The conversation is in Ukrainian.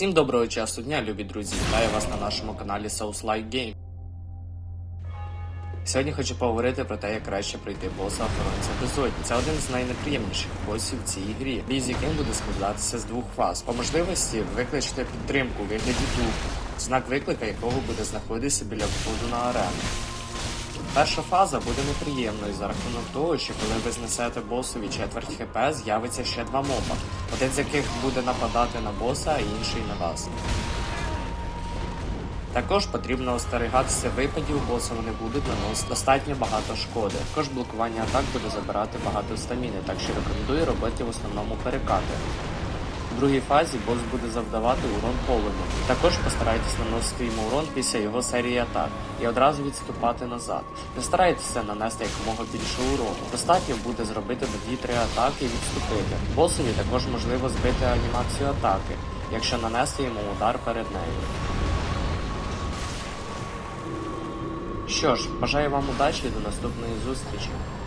Всім доброго часу дня, любі друзі! Вітаю вас на нашому каналі Souls Like Game. Сьогодні хочу поговорити про те, як краще пройти боса охоронця безодні. Це один з найнеприємніших босів в цій грі. Бій з яким буде складатися з двох фаз. По можливості викличте підтримку у вигляді духу, знак виклика якого буде знаходитися біля входу на арену. Перша фаза буде неприємною за рахунок того, що коли ви знесете босові четверть хп, з'явиться ще два моба, один з яких буде нападати на боса, а інший на вас. Також потрібно остерігатися випадів, боса вони будуть наносити достатньо багато шкоди. Також блокування атак буде забирати багато стаміни, так що рекомендую робити в основному перекати. У другій фазі бос буде завдавати урон полум'ю. Також постарайтесь наносити йому урон після його серії атак і одразу відступати назад. Не старайтеся нанести якомога більше урону. Достатньо буде зробити 2-3 атаки і відступити. Босові також можливо збити анімацію атаки, якщо нанести йому удар перед нею. Що ж, бажаю вам удачі і до наступної зустрічі.